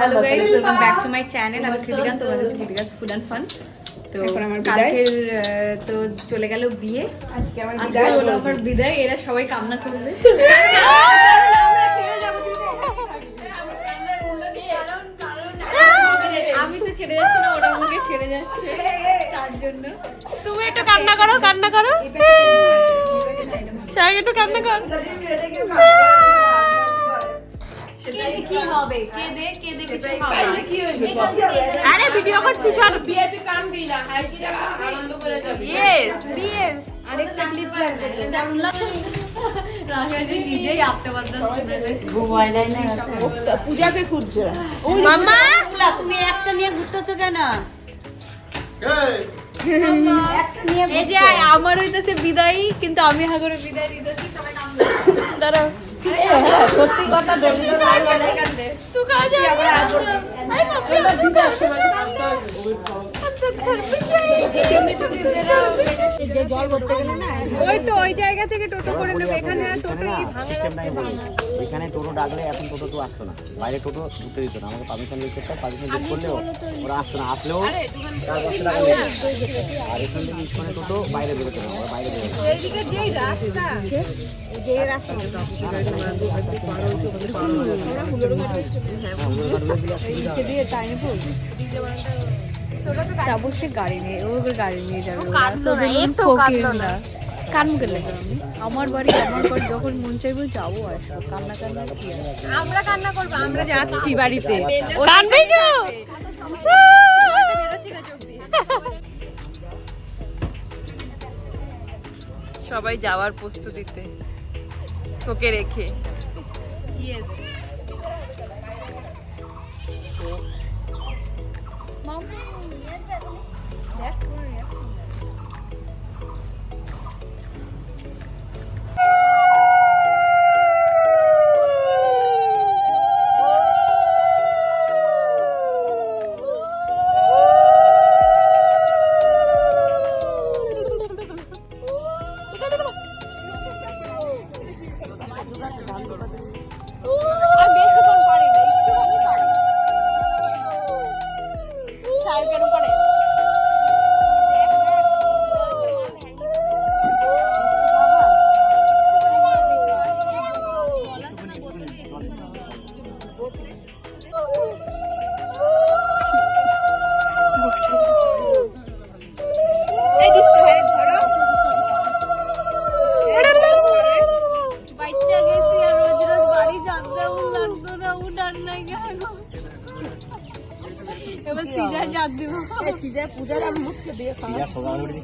Hello guys welcome back to my channel আমি কৃতিকা তোমাদের কৃতিকাস food and fun তো। কালকের তো চলে গেল বিয়ে। আজকে আমার বিদায়। হলো আমার বিদায় এরা সবাই কান্না করবে। আমি তো ছেড়ে যাচ্ছি না ওরা আমাকে ছেড়ে যাচ্ছে। তার জন্য। তুমি একটু কান্না করো কান্না করো। শাক একটু কান্না কর। কেঁদে কি হবে? কেঁদে কেঁদে কিছু হবে? কি হইবে আরে ভিডিও করছি চল বিয়েতে কামবি না হাসি আনন্দ করে যাবি। ইয়েস ইয়েস আরেকটা ক্লিপ লাগবে তুমি একটা নিয়ে ঘুরতেছো কেন? এই যে আমার হইতেছে বিদায় কিন্তু আমি হাগরে বিদায় দিতেছি সবাই নাম দাঁড়াও। সত্যি কথা ডলি তো নাই বলে তুই কাজ ওই তো ওই জায়গা থেকে টোটো করে নেবে। এখানে আর টোটো এই ভাঙা বলি। ওইখানে টোটো ডাকলে এখন টোটো তো আসতো না। বাইরে টোটো ঢুকতে দিত না। আমাকে পারমিশন লিখতে চাই পারমিশন লিখ করলেও ওরা আসতো না। আসলেও চার পাঁচশো টাকা আর এখান থেকে ইস্কনে টোটো বাইরে বেরোতো না ওরা বাইরে বেরোতো এইদিকে যেই রাস্তা গাড়ি নিয়ে ও গাড়ি নিয়ে যাবে ওরা। কাঁদলো না, তোদের একটু ফকির কাঁদলো না। কান্না করলে কেন আমি আমার বাড়ি আমার ঘর যখন মন চাইব যাব আসব কান্না কান্না কি আমরা কান্না করব আমরা যাচ্ছি বাড়িতে। কানবে তো সবাই যাওয়ার প্রস্তুতিতে তোকে রেখে। Yes. বাচ্চা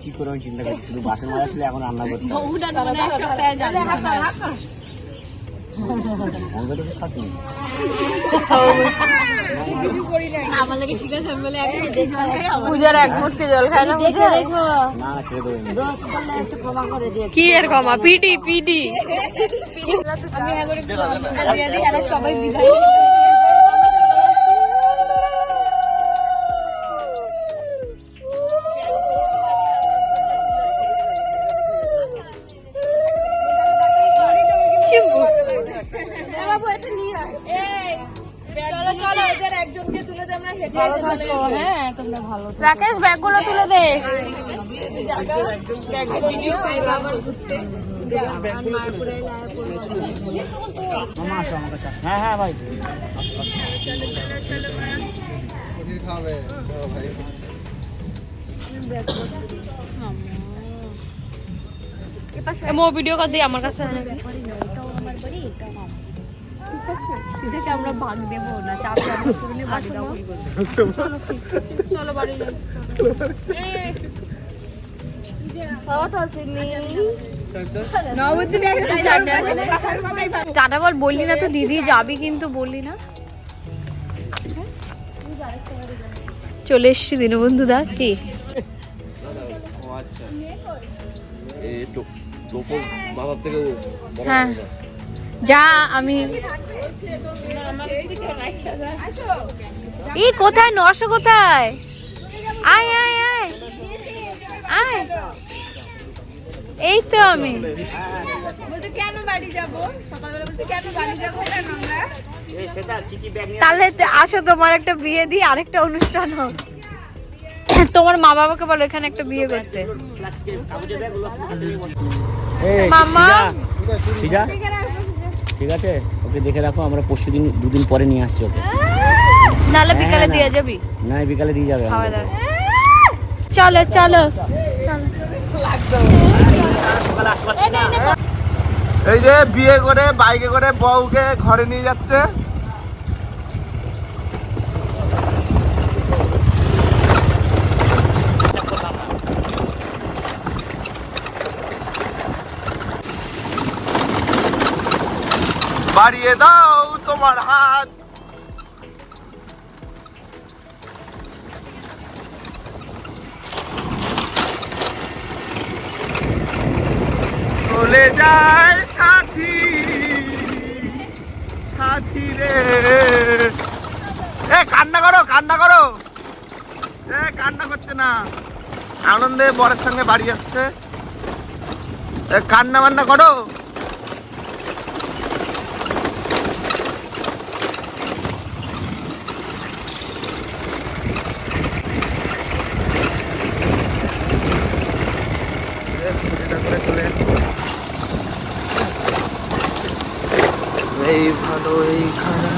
কি করে আমি চিন্তা করছি? শুধু বাসন মাজা ছিল এখন রান্না করতে মানে সপ্তাহে জানতে আমাকে রাকেশ ব্যাগগুলো তুলে দে। হ্যাঁ হ্যাঁ ভাই মো ভিডিও কর দিই আমার কাছে। ঠিক আছে আমরা ভাগ দেবো না চাপ বাড়ি চলো টাটা বল বললি না তো, দিদি যাবি কিন্তু বললি না। চলে এসছি দীনবন্ধু দা, কি? হ্যাঁ। যা, আমি এই কোথায়? নশো কোথায়? আয় আয় আয়। আয়। এই তো আমি। কেন বাড়ি যাব? সকালবেলা কেন বাড়ি যাব আমরা? তাহলে তে- আসো তোমার একটা বিয়ে দিই আরেকটা অনুষ্ঠান হোক। তোমার মা বাবাকে বলো এখানে একটা বিয়ে করতে। মামা। ঠিক আছে? ওকে দেখে রাখো আমরা পরশু দিন দুদিন পরে নিয়ে আসছি ওকে। নালে বিকালে হ্যাঁ, দিয়ে যাবি। না বিকালে দিয়ে যাবে খাওয়া দাওয়া। চলো চলো চলো। এই যে বিয়ে করে বাইকে করে বউকে ঘরে নিয়ে যাচ্ছে। বাড়িয়ে দাও তোমার হাত। যায় সাথী সাথী রে। এ কান্না করো কান্না করো। এ কান্না করছে না। আনন্দে বরের সঙ্গে বাড়ি যাচ্ছে। কান্না বান্না করো। এই ভালো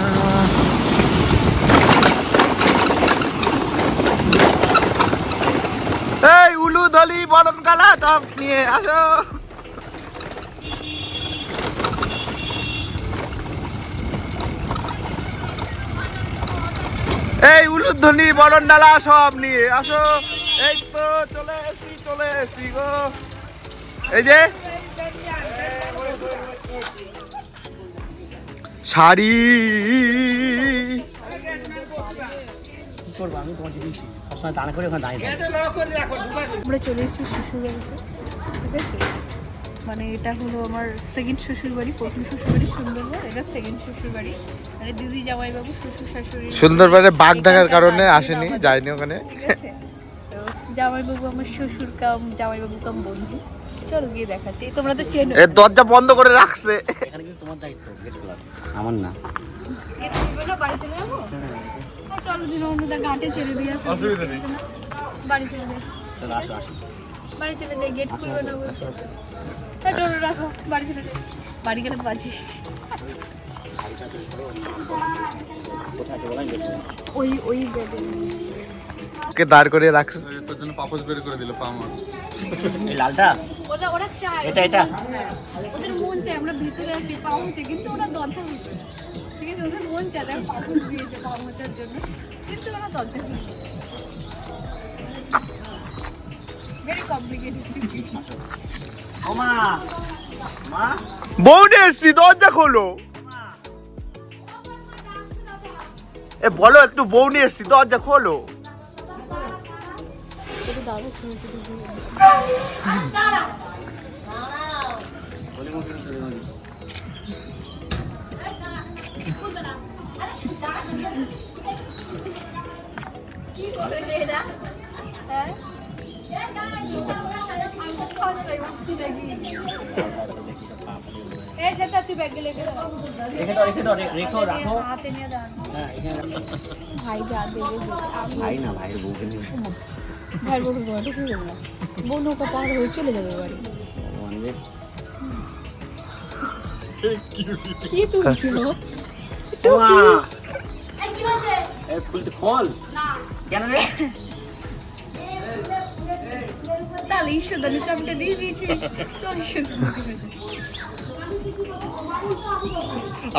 এই এই উলু দলি বরণ কালা সব নিয়ে আসো। এই উলুধ্বনি বরণ ডালা সব নিয়ে আসো। এই তো চলে এসি চলে এসি গো। এই যে থাকি। আমরা চলে এসেছি শ্বশুর বাড়িতে ঠিক আছে? মানে এটা হলো আমার সেকেন্ড শ্বশুর বাড়ি প্রথম শ্বশুর বাড়ি সুন্দরবন এটা সেকেন্ড শ্বশুর বাড়ি মানে দিদি জামাইবাবু শ্বশুর শাশুড়ি। সুন্দরবনে বাঘ দেখার কারণে আসেনি যায়নি ওখানে। ঠিক আছে? তো জামাইবাবু আমার শ্বশুর কাম জামাইবাবু কাম বন্ধু। চলো গিয়ে দেখাচ্ছি। তোমরা তো চেনো। এ দরজা বন্ধ করে রাখছে। এখানে কিন্তু তোমার দায়িত্ব গেট খোলা। আমার না। গেট খুলবে না বাড়ি চলে যাব? হ্যাঁ, চলো দিন অন্যদা ঘাটে ছেড়ে দিয়ে আসো। অসুবিধা নেই। বাড়ি চলে যাই। চলো আসো আসো। বাড়ি চলে যাই গেট খুলবে না তা ডোর রাখো বাড়ি চলে যাই। বাড়ি গেলে বাজি। ওই ওই বেডে কে দাঁড় করে রাখছে? তোর জন্য পাপোশ বের করে দিল পা আমার এই লালটা? ওরা ওরা চায় এটা, এটা? ওদের মন চায় আমরা ভিতরে আসি পা মুছে কিন্তু ওরা দরজা খুলবে ঠিক আছে ওদের মন চায় তারা পাথর দিয়েছে পা মোছার জন্য। কিন্তু ওরা দরজা খুলবে ভেরি কমপ্লিকেটেড ও মা মা। বউনে এসছি দরজা খোলো। এ বলো একটু বউ নিয়ে এসছি দরজা খোলো। এই সেটা তুই ব্যাগে লেগে রেখে দাও রেখে ভাই যা দেবে। ভাই না, ভাইয়ের বউকে নিয়ে ভাইয়ের বউ তোমার ঢুকে যাবে না। বউ নৌকা পার হয়ে চলে যাবে বাড়ি। কি তুলছিল? ও মা এ খুলতে খোল কেন রে? তাহলে ঈশ্বরদানি চাবিটা দিয়ে দিয়েছি। চল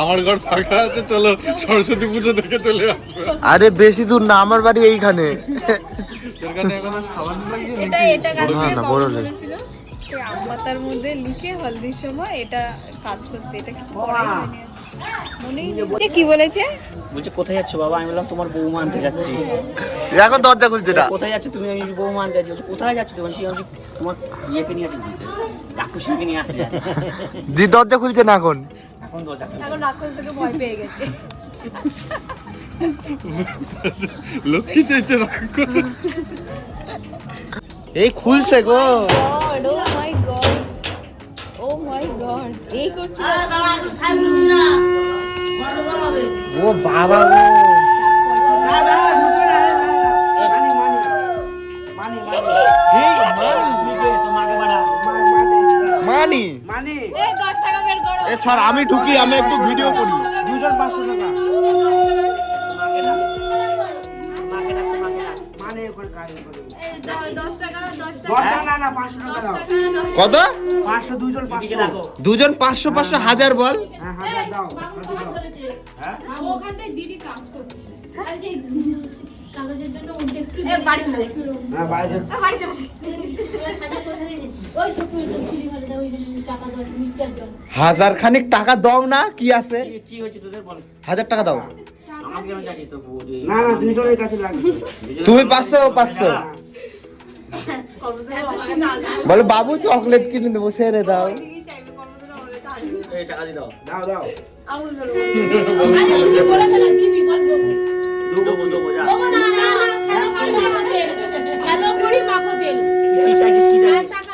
আমার ঘর ফাঁকা আছে চলো সরস্বতী পুজো দেখে চলে আসব। আরে বেশি দূর না আমার বাড়ি এইখানে। এখানে এটা এটা কালকে না, না, মামা বড় বলেছিল সেই আমপাতার মধ্যে লিখে হলদির সময় এটা কাজ করতে এটা করাই হয়নি। কি বলেছে? বলছে কোথায় যাচ্ছ বাবা? আমি বললাম তোমার বৌমা আনতে যাচ্ছি। এখন দরজা খুলছে না কোথায় যাচ্ছ তুমি? আমি বৌমা আনতে যাচ্ছি। কোথায় যাচ্ছ তুমি? আমি বলছি, তোমার ইয়েকে নিয়ে আসি ঘুরতে ডাকুসিকে নিয়ে আসতে যাচ্ছি। দি দরজা খুলছে না এখন? এখন দরজা খুলছে। এখন রাক্ষস থেকে ভয় পেয়ে গেছে। লক্ষ্মী চাইছে রাক্ষস। এই খুলছে গো। God oh my God oh my God এই করছিল ও বাবা গো। মানি মানি এই দশ টাকা বের করো। এ স্যার আমি ঢুকি আমি একটু ভিডিও করি। দুজন পাঁচশো টাকা। এই দ- দশ টাকা কত? দুজন পাঁচশো পাঁচশো হাজার বল? হ্যাঁ হাজার হ্যাঁ খানিক টাকা দাও না কি আছে? কি হয়েছে তোদের বল হাজার টাকা দাও। আমাকে কেন চাচ্ছিস তো না না দুজনের কাছে লাগবে। তুমি পাঁচশো পাঁচশো। বলো বাবু চকলেট কিনে দেবো সেরে দাও। এই টাকা দিয়ে দাও দাও দাও দুটো বন্ধু বোঝা কি চাইছিস কি চাইছিস টাকা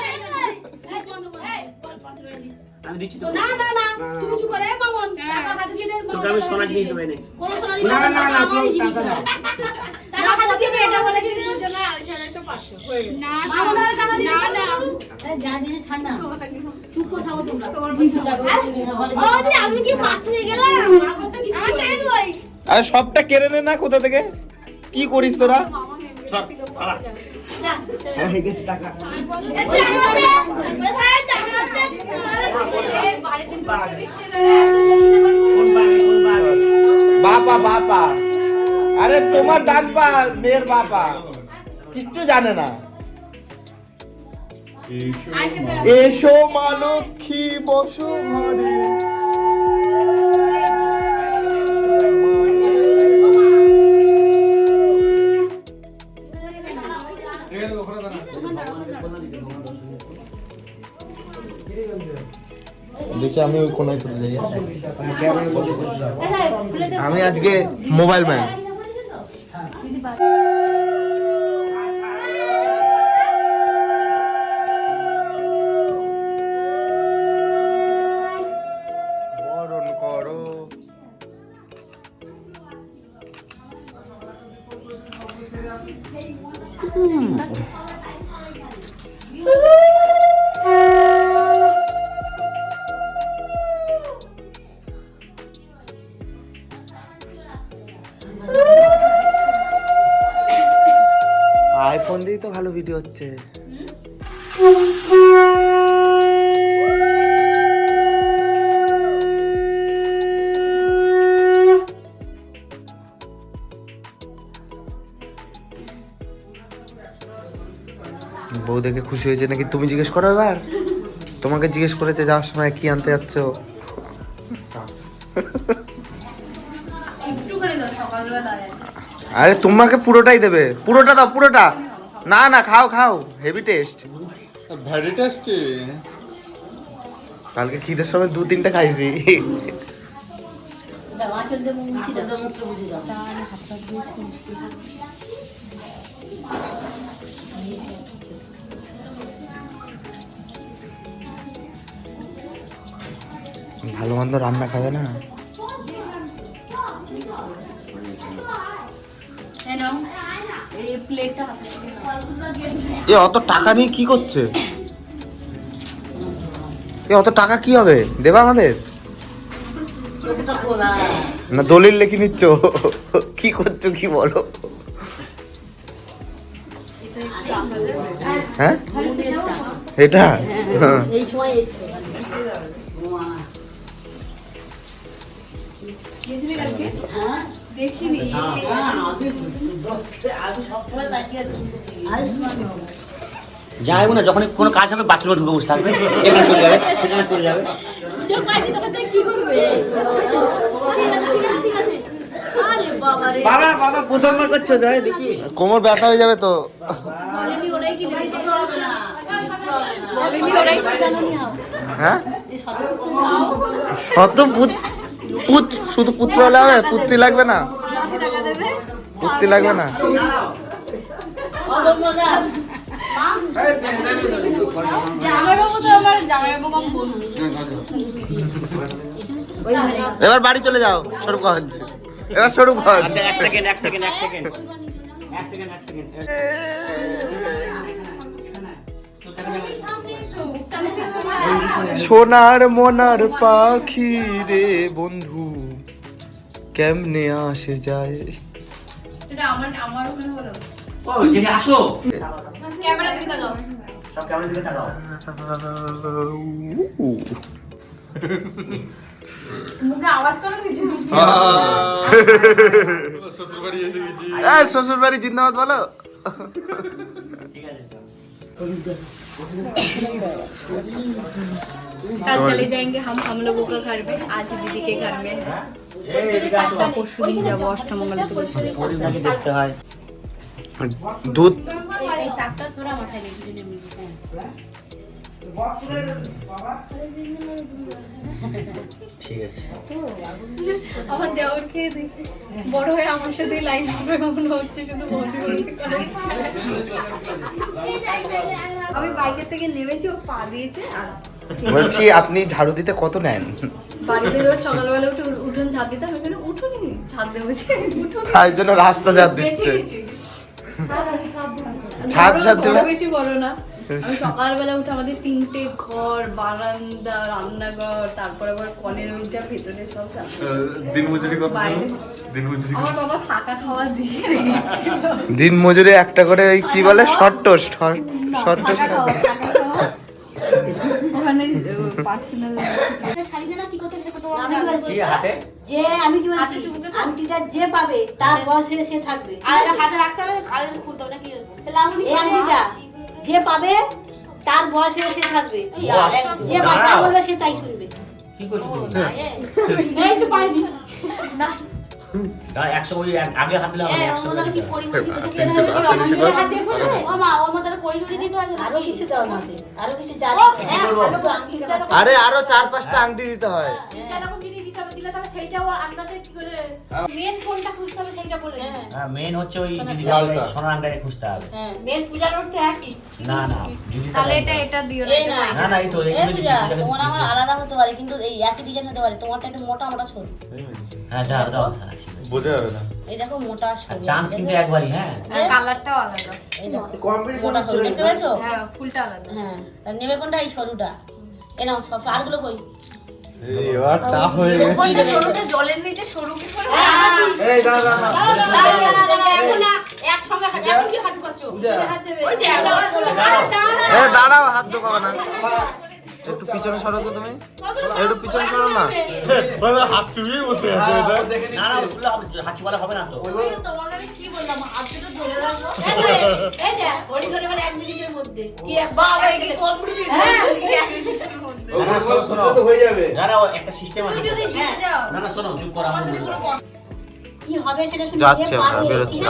আমি দিচ্ছি তো। তোকে আমি সোনা জিনিস দেবো এনে। না না না তোর টাকা দাও। না, প্রথমে এটা বলেছি দুজনের আড়াইশো আড়াইশো পাঁচশো। হয়ে গেছে। না, না, না, না। চুপ করে তোমরা। তোমার পয়সা আমি কি বাথরুমে গেলাম? আমার টাইম হই আরে সবটা কেড়ে নে না কোথা থেকে? কি করিস তোরা? হয়ে বাপা বাপা। আরে তোমার ডান পা মেয়ের বাপা। কিচ্ছু জানে না। এসো মা লক্ষ্মী বসো ঘরে। দেখি আমি ওই কোনায় চলে যাই। আমি আজকে মোবাইল ম্যান। ভালো ভিডিও হচ্ছে। বউ দেখে খুশি হয়েছে নাকি তুমি জিজ্ঞেস করো এবার? তোমাকে জিজ্ঞেস করেছে যাওয়ার সময় কি আনতে যাচ্ছ? আরে তোমাকে পুরোটাই দেবে। পুরোটা দাও পুরোটা। না না খাও খাও হেভি টেস্ট ভ্যারি টেস্টি কালকে খিদের সময় দু তিনটা খাইছি। ভালো মন্দ রান্না খাবে না? এই প্লেটটা এ, অত টাকা নিয়ে কি করছে? এ, অত টাকা কি হবে? দেবা আমাদের? না, দলিল লেখি নিচ্ছ। কি করছ কি বলো? হ্যাঁ? এটা? হ্যাঁ। দেখিনি। যাই না যখন কোনো কাজ হবে বাথরুমে ঢুকে বসে থাকবে। এখানে চলে যাবে সেখানে চলে যাবে। কি করবে ঠিক আছে ঠিক আছে আরে বাবা বাবা প্রথমবার করছ যাই দেখি। কোমর ব্যথা হয়ে যাবে তো। হ্যাঁ? শত পুত পুত শুধু পুত্র হলে হবে? পুত্রি লাগবে না? পুত্রি লাগবে না? এবার বাড়ি চলে যাও স্বরূপগঞ্জ। এবার স্বরূপগঞ্জ। আচ্ছা এক সেকেন্ড এক সেকেন্ড এক সেকেন্ড এক সেকেন্ড এক সেকেন্ড সোনার মনার পাখি রে বন্ধু কেমনে আসে যায়? এটা আমার আমার ওখানে হলো। ও দেখে আসো। ক্যামেরা দিকে তাকাও। সব কেমন দিকে তাকাও। মুখে আওয়াজ করো কিছু। শ্বশুর বাড়ি এসে গেছি এই শ্বশুর বাড়ি জিন্দাবাদ বলো। ঠিক আছে। कल चले जाएंगे हम हम लोगों का घर में आज दीदी के घर में है এই এদিকে আসো পরশু দিন যাবো অষ্টমঙ্গলা তো বসে পরিণামকে দেখতে হয় দুধ ঠিক আছে আমার দেওরকে দেখে বড় হয়ে আমার সাথে লাইন হবে মনে হচ্ছে শুধু বন্ধু বন্ধু করে আমি বাইকের থেকে নেমেছি ও পা দিয়েছে আর বলছি আপনি ঝাড়ু দিতে কত নেন? বাড়িতে রোজ সকালবেলা উঠে উঠুন ঝাঁট দিতাম এখানে উঠোনি ঝাঁট দেবো যে উঠোনি তাই জন্য রাস্তা ঝাড় বেঁচে দিচ্ছে। ছাদ দেবো বেশি বড় না। সকালবেলা উঠে আমাদের তিনটে ঘর বারান্দা রান্নাঘর তারপর আবার কলের ওইটা ভেতরে সব দিন মজুরি কত বাইরে। দিন মজুরি আমার বাবা থাকা খাওয়া দিয়ে রেখেছিল। দিন মজুরি একটা করে ওই কি বলে? Short toast short toast. ওখানে পার্সোনাল কি যে আমি কি হাতে বলছি চুমকে আংটিটা যে পাবে তার বয়সে সে থাকবে। আর হাতে রাখতে হবে কালের খুলতে হবে নাকি? তাহলে আমি এই আংটিটা যে পাবে তার বয়সে সে থাকবে। যে বাচ্চা বলবে সে তাই শুনবে। কি করছ এই তো পাইনি। না, হয় আরও কিছু দাও আমাকে আরও হ্যাঁ, চার পাঁচটা আংটি দিতে হয়। তাহলে সেইটাও আন্দাজে কি করে মেন কোনটা খুঁজতে হবে সেইটা বলে হ্যাঁ। মেন হচ্ছে ওই দিদি সোনার আংটাকে খুঁজতে হবে। হ্যাঁ মেন পূজার অর্থে একই। না না তাহলে এটা এটা দিও না এই এটা না। side না না এই তো এই পূজা তোমার আমার আলাদা হতে পারে কিন্তু এই একই ডিজাইন হতে পারে তোমারটা একটু মোটা মোটা ছোট হ্যাঁ দাও দাও হ্যাঁ, ঠিক আছে। বোঝা যাবে না। এই দেখো মোটা আর সরু চান্স কিন্তু একবারই হ্যাঁ। কালারটাও আলাদা। এই দেখো মোটা দেখতে পেয়েছ হ্যাঁ ফুলটা আলাদা। হ্যাঁ নেবে কোনটা এই সরুটা? এই নাও সব আরগুলো কই? এবার টা হয়ে গেছে সরুটা জলের নিচে সরু কি করে এই দাঁড়া দাঁড়া এখন না একসঙ্গে হাঁটু এখন কি হাঁটু করছ হাত দেবে ওই যে আরে দাঁড়া এ দাঁড়াও হাত দোকাবে না একটু পিছনে সরো তো তুমি। একটু পিছনে সরো না। হাত চুবিয়ে বসে আছে এটা। না না ওগুলো হবে হবে না তো। তোমাকে কি বললাম হাত ধরে রাখব এই যে ওই করে মানে এক মিনিটের মধ্যে। কি বাবা কি কম্পিটিশন শোনো, শোনো। তো হয়ে যাবে। একটা সিস্টেম আছে না না শোনো চুপ করো কি হবে সেটা শুনে যাচ্ছে আমরা, বেরোচ্ছি,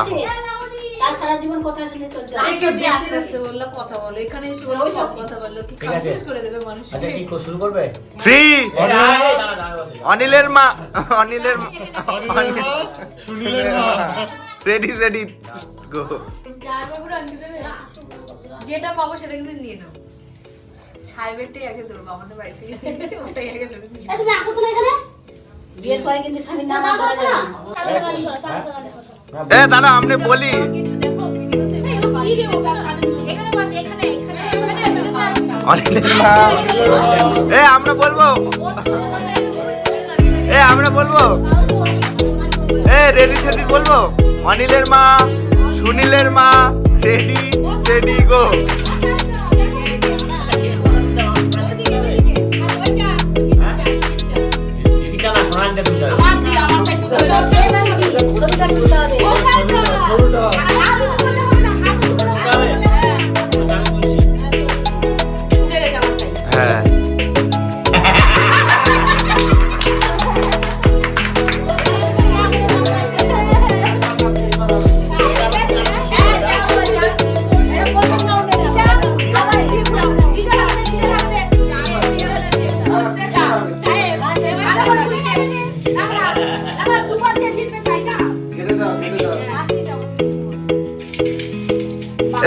তার সারা জীবন কথা শুনে চলতে হবে আস্তে আস্তে বলল কথা বলো। এখানে এসে বলল সব কথা বলল। কি। করে দেবে মানুষ আচ্ছা কি শুরু করবে। অনিলের মা অনিলের অনিল শুনিলেন না রেডি সেডি গো। দেবে যেটা পাবো সেটা কিন্তু নিয়ে নাও। সাহেবেরটাই আগে ধরবো আমাদের বাড়ি থেকে ওটাই আগে ধরবো। তুমি আসো তো এখানে? বিয়ের পরে কিন্তু স্বামীর নাম ধরা যাবে না এ, দাঁড়া আপনি বলি। এ, আমরা বলব। এ, আমরা বলব। এ, রেডি, সেডি বলব। অনিলের মা, সুনীলের মা, রেডি, সেডি, গো।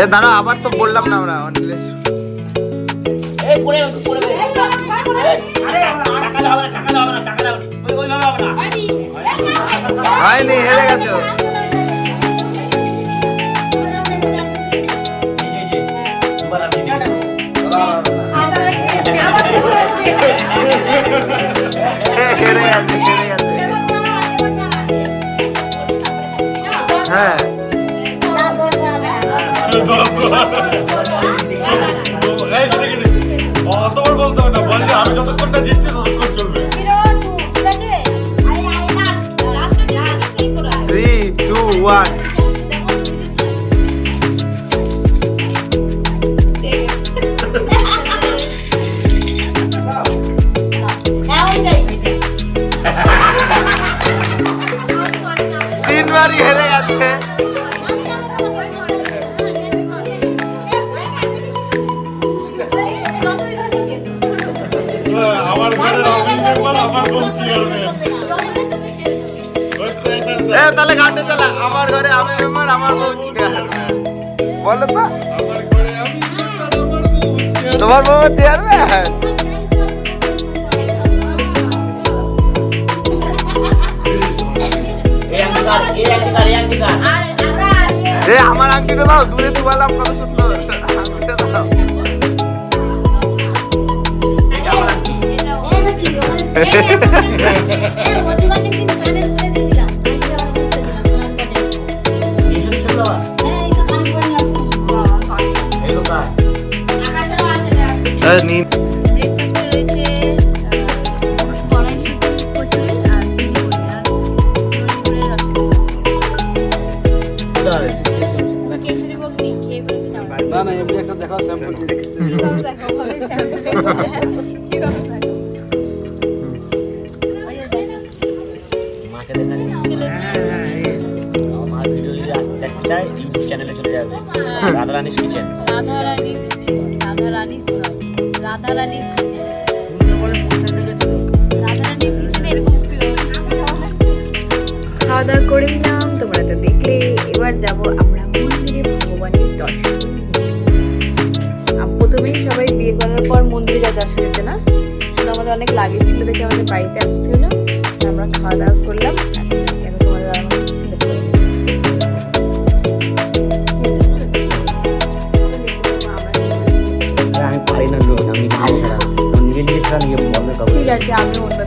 এ দাঁড়া আবার তো বললাম না আমরা অনিলেশ হয়নি হেরে গেছো হ্যাঁ অতবার বলতে হবে না বললে আমি যতক্ষণটা জিতছি ততক্ষণ চলবে থ্রি টু ওয়ান এই অঙ্গীকার এ আমার আংটিটা দাও দূরে দুবালাম কত সুন্দর আংটিটা দাও এটা আমার আংটি। এ, দাওয়া করে নিলাম। তোমরা তো দেখলে এবার যাব আমরা মন্দিরে ভগবানের দর্শন প্রথমেই সবাই বিয়ে করার পর মন্দিরে দর্শন দিতে না? শুধু আমাদের অনেক লাগেজ ছিল দেখে আমাদের বাড়িতে আসতে হলো। আমরা খাওয়া দাওয়া করলাম। আর এখন তোমাদের আর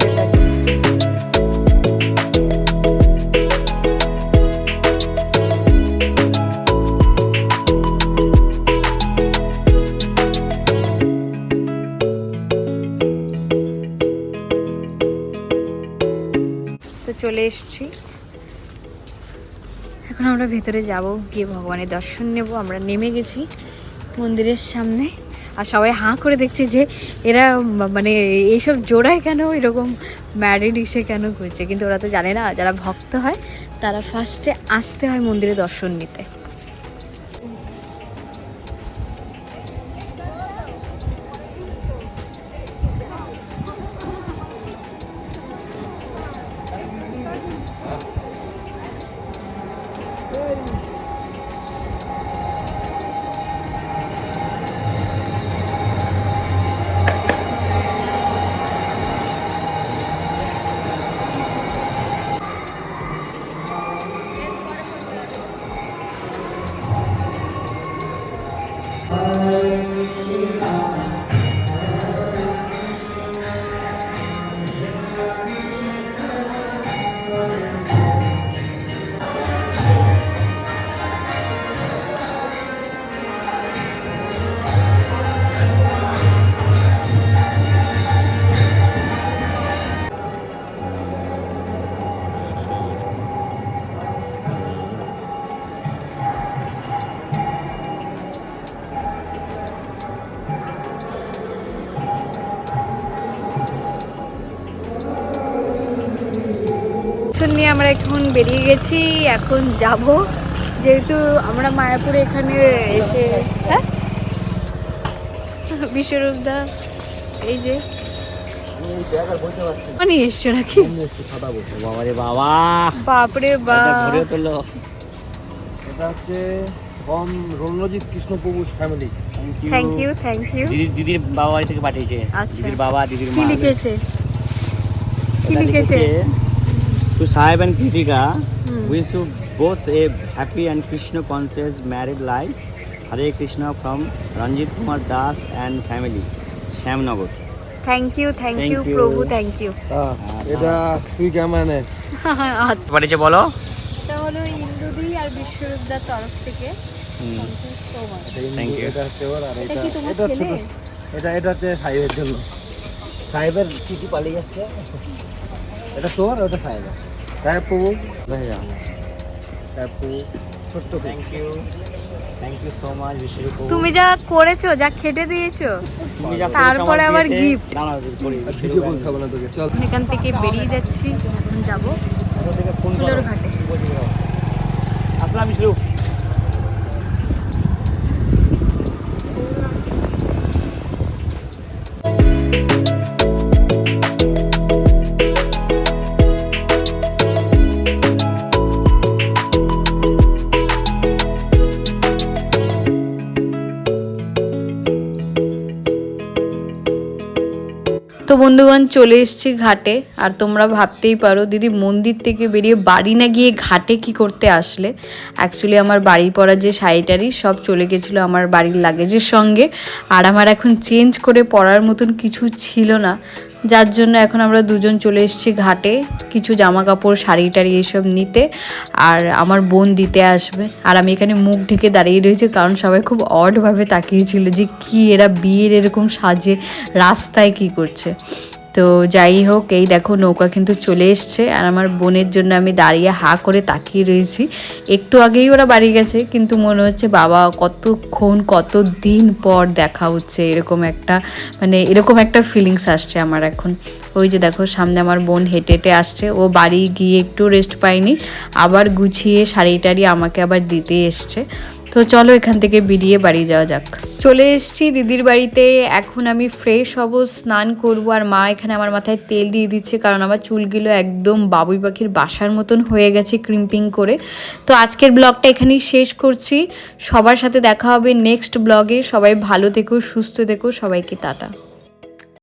চলে এসেছি। এখন আমরা ভেতরে যাব, গিয়ে ভগবানের দর্শন নেব। আমরা নেমে গেছি মন্দিরের সামনে। আর সবাই হাঁ করে দেখছে যে এরা মানে এইসব জোড়ায় কেন এরকম ম্যারিড ইসে কেন করছে কিন্তু ওরা তো জানে না, যারা ভক্ত হয়, তারা ফার্স্টে আসতে হয় মন্দিরে দর্শন নিতে। বেরিয়ে গেছি এখন যাব। যেহেতু আমরা মায়াপুরে এখানে এসে হ্যাঁ? বিশ্বরূপদা এই যে। মানে এসছো নাকি? বাবা বাপরে এটা বাপ তোলো। এটা হচ্ছে from Ranjit Krishna family thank you thank you দিদি দিদির বাবা থেকে পাঠিয়েছে। আচ্ছা। দিদির বাবা দিদির মা। লিখেছে? কি লিখেছে to Saheb and Kritika hmm. Wish you both a happy and Krishna conscious married life Hare Krishna from Ranjit Kumar Das and family Shyamnagar thank you thank you প্রভু থ্যাংক ইউ এটা তুই ক্যামেরা আচ্ছা বলো এটা হলো ইন্দুদি আর বিশ্বরূপদার তরফ থেকে. Thank you. এটা হচ্ছে ওর আর এটা এটা ছোট হচ্ছে সাহেবের জন্য সাহেবের চিঠি পালিয়ে যাচ্ছে এটা তোর ওটা সাহেব প্রভু। ভাইয়া। সাহেব প্রভু। ছোট্ট thank you thank you so much Biswarup তুমি যা করেছ যা খেটে দিয়েছ তুমি যা করেছ তারপরে আবার করি, ভিডিও খাব না তোকে চল। এখান থেকে বেরিয়ে যাচ্ছি যাব যাব। কোথা থেকে ফোন করো। ফুলোর ঘাটে আসলাম বিশ্বরূপ বন্ধুগণ, চলে এসেছি ঘাটে। আর তোমরা ভাবতেই পারো, দিদি মন্দির থেকে বেরিয়ে বাড়ি না গিয়ে ঘাটে কি করতে আসলে? অ্যাকচুয়ালি আমার বাড়ি পরা যে শাড়িটারি সব চলে গেছিল আমার বাড়ির লাগেজের সঙ্গে। আর আমার এখন চেঞ্জ করে পরার মতন কিছু ছিল না। যার জন্য এখন আমরা দুজন চলে এসেছি ঘাটে। কিছু জামা কাপড় শাড়ি টাড়ি এসব নিতে। আর আমার বোন দিতে আসবে। আর আমি এখানে মুখ ঢেকে দাঁড়িয়ে রয়েছি কারণ সবাই খুব অডভাবে তাকিয়েছিল যে কি এরা বিয়ের এরকম সাজে, রাস্তায় কি করছে। তো যাই হোক, এই দেখো নৌকা কিন্তু চলে এসছে। আর আমার বোনের জন্য আমি দাঁড়িয়ে হা করে তাকিয়ে রয়েছি। একটু আগেই ওরা বাড়ি গেছে, কিন্তু মনে হচ্ছে, বাবা, কতক্ষণ কত দিন পর দেখা হচ্ছে? এরকম একটা মানে এরকম একটা ফিলিংস আসছে আমার এখন। ওই যে দেখো, সামনে আমার বোন হেঁটে হেঁটে আসছে। ও বাড়ি গিয়ে একটু রেস্ট পায়নি। আবার গুছিয়ে শাড়ি টাড়ি আমাকে আবার দিতে এসছে। তো চলো এখান থেকে বেরিয়ে বাড়ি যাওয়া যাক। চলে এসেছি দিদির বাড়িতে। এখন আমি ফ্রেশ হব, স্নান করব আর মা এখানে আমার মাথায় তেল দিয়ে দিচ্ছে কারণ আমার চুলগুলো একদম বাবুই পাখির বাসার মতন হয়ে গেছে ক্রিম্পিং করে। তো আজকের ব্লগটা এখানেই শেষ করছি। সবার সাথে দেখা হবে নেক্সট ব্লগে সবাই ভালো থেকো, সুস্থ থেকো, সবাইকে টাটা।